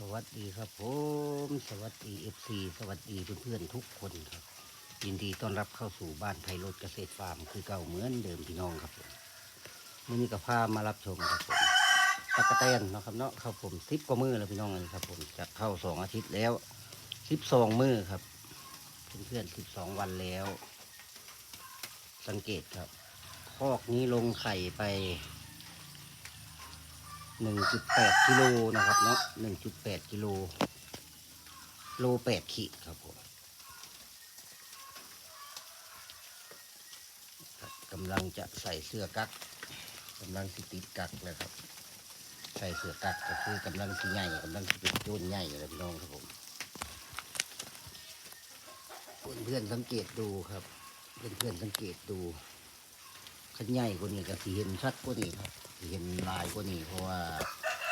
สวัสดีครับผมสวัสดีเอฟซีสวัสดีเพื่อนๆทุกคนครับ ยินดีต้อนรับเข้าสู่บ้านไทยรถเกษตรฟาร์มคือเก่าเหมือนเดิมพี่น้องครับผมมื่อนี้กับพามารับชมครับผมตะกะแตนเนาะครับเนาะครับผมสิบกว่ามือแล้วพี่น้องเลยครับผมจะเข้าสองอาทิตย์แล้วสิบสองมือครับเพื่อนๆสิบสองวันแล้ว สังเกตครับคอกนี้ลงไข่ไป หนึ่งจุดแปดกิโลนะครับเนาะหนึ่งจุดแปดกิโล โลแปดขีดครับผมกำลังจะใส่เสื้อกั๊กกำลังสิติดกั๊กเลยครับ ใส่เสื้อกั๊กก็คือกำลังสิใหญ่กำลังสิเป็นโจนใหญ่เลยพี่น้องครับผมเพื่อนๆสังเกตดูครับ เพื่อนๆสังเกตดู ขันใหญ่กว่านี้ก็สีเห็นชัดกว่านี้ครับสิเห็นลายกว่านี้เพราะว่า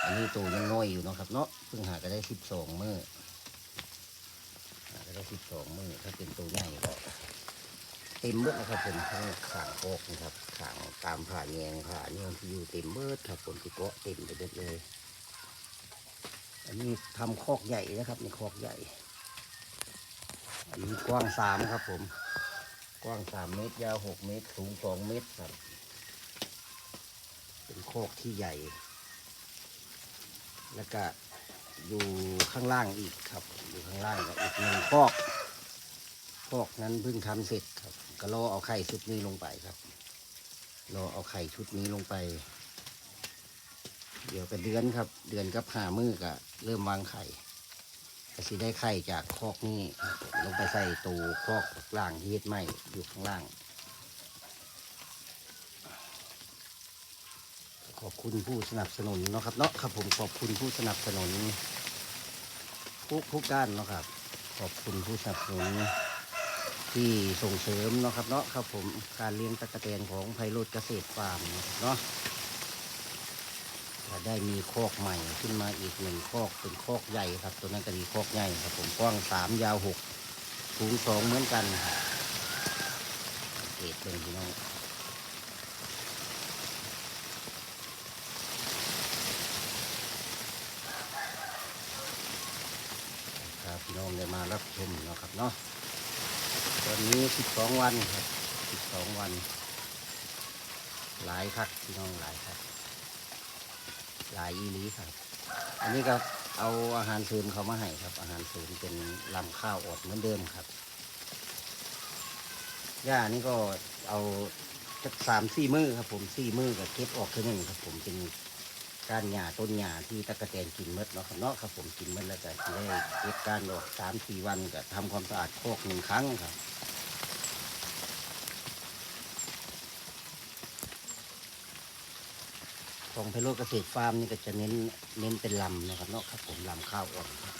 อันนี้ตัวยังน้อยอยู่เนาะครับเนาะเพิ่งหาก็ได้สิบสองมือหาก็ได้สิบสองมือถ้าเป็นตัวใหญ่ก็เต็มเบิดนะครับผมทั้งขางโอกนะครับขางตามผ่าแยงผ่าเนี่ยที่อยู่เต็มเบิดครับผมที่เกาะเต็มไปเบิดเลย อันนี้ทำคอกใหญ่นะครับในคอกใหญ่ อันนี้กว้างสามครับผม กว้างสามเมตร ยาวหกเมตร สูงสองเมตรครับ เป็นโคกที่ใหญ่ แล้วก็อยู่ข้างล่างอีกครับ อยู่ข้างล่างก็อีกหนึ่งคอกคอกนั้นเพิ่งทำเสร็จครับ ก็รอเอาไข่ชุดนี้ลงไปครับ รอเอาไข่ชุดนี้ลงไป เดี๋ยวกันเดือนครับ เดือนกับหามือก็เริ่มวางไข่ ก็สิได้ไข่จากคอกนี้ ลงไปใส่ตูคอกล่างที่เฮ็ดไหมอยู่ข้างล่าง ขอบคุณผู้สนับสนุนเนาะครับเนาะครับผมขอบคุณผู้สนับสนุนทุกทุกด้านเนาะครับ ขอบคุณผู้สนับสนุนที่ส่งเสริมเนาะครับเนาะครับผมการเลี้ยงตะกะแตนของไพโรดเกษตรฟาร์มเนาะ ก็ได้มีคอกใหม่ขึ้นมาอีกหนึ่งคอกเป็นคอกใหญ่ครับ ตัวนั้นก็ดีคอกใหญ่ครับ ผมกว้างสามยาวหกสูงสองเหมือนกันเกตเป็นพี่น้องครับพี่น้องได้มารับชมนะครับเนาะตอนนี้สิบสองวันครับสิบสองวัน หลายคักพี่น้องหลายคัก หลายอีหลีครับ อันนี้ก็เอาอาหารเสริมเขามาให้ครับ อาหารเสริมเป็นลำข้าวอดเหมือนเดิมครับหญ้านี่ก็เอาจักสามสี่มือครับ ผมสี่มือกับเก็บออกคือหนึ่งครับ ผมเป็นกานหญ้าต้นหญ้าที่ตะกะแตนกินเมดเนาะครับเนาะครับผมกินเมดแล้วก็ได้เก็บการออกสามสี่วันก็ทำความสะอาดโคกหนึ่งครั้งครับ ของไพโรจน์เกษตรฟาร์มนี่ก็จะเน้นเน้นเป็นลำนะครับเนาะครับผมลำข้าวอ่อนครับ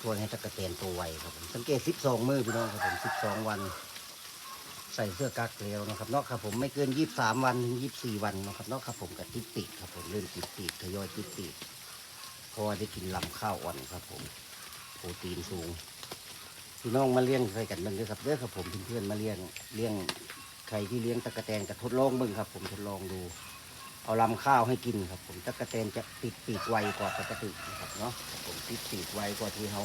ช่วยให้ตะกะแตนโตวไวครับผมสังเกตสิบสองมือพี่น้องครับผมสิบสองวัน ใส่เสื้อกั๊กแล้วนะครับเนาะครับผมไม่เกินยี่สิบสามวันถึงยี่สิบสี่วันนะครับเนาะครับผมกับติดปีกครับผมเริ่มติดปีกทยอยติดปีกเพราะว่าได้กินลำข้าวอ่อนครับผมโปรตีนสูงพี่น้องมาเลี้ยงใส่กันเบ้างเด้อครับเด้อครับผมเพื่อนๆมาเลี้ยงเลี้ยงใครที่เลี้ยงตะกะแตนก็ทดลองเบิ่งครับ ผมทดลองดู เอาลำข้าวให้กินครับผมตะกะแตนจะติดปีกไวกว่าปกตินะครับเนาะผมติดปีกไวกว่าที่เรา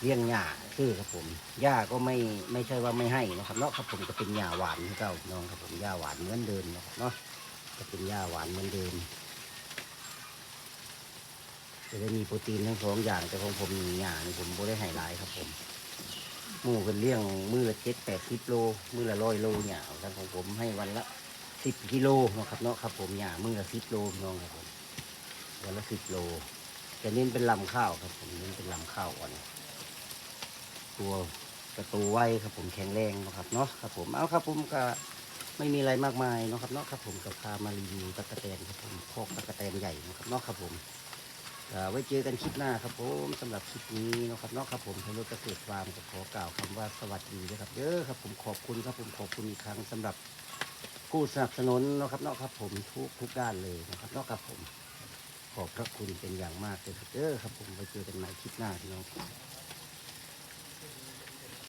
เลี้ยงหญ้าคือครับผมหญ้าก็ไม่ไม่ใช่ว่าไม่ให้นะครับเนาะครับผมก็เป็นหญ้าหวานที่เก่าน้องครับผมหญ้าหวานเหมือนเดิมนะครับเนาะก็เป็นหญ้าหวานเหมือนเดิมจะได้มีโปรตีนทั้งสองอย่างแต่ของผมมีหญ้านี่ผมบ่ได้ให้หลายครับผมหมูเป็นเลี้ยงมือละเจ็ดแปดสิบโลมือละร้อยโลหญ้าแต่ของผมให้วันละ สิบกิโลนะครับเนาะครับผมหญ้ามือละสิบโลน้องครับผมวันละสิบโลจะเน้นเป็นลำข้าวครับผมเน้นเป็นลำข้าวอ่อนตัวกระตูไว้ครับผมแข็งแรงนะครับเนาะครับผมเอาครับผมก็ไม่มีอะไรมากมายเนาะครับเนาะครับผมกับพามารีวิวตะกะแตนครับผมพอกตะกะแตนใหญ่นะครับเนาะครับผมไว้เจอกันคลิปหน้าครับผมสำหรับคลิปนี้นะครับเนาะครับผมทางรถเกษตรฟาร์มก็ขอกล่าวคำว่าสวัสดีนะครับเยอะครับผมขอบคุณครับผมขอบคุณอีกครั้งสำหรับ ผู้สนับสนุนนะครับเนาะครับผมทุกทุกด้านเลยนะครับเนาะครับผม ขอบพระคุณเป็นอย่างมากเลยครับเออครับผมไปเจอกันใหม่คลิปหน้าพี่น้อง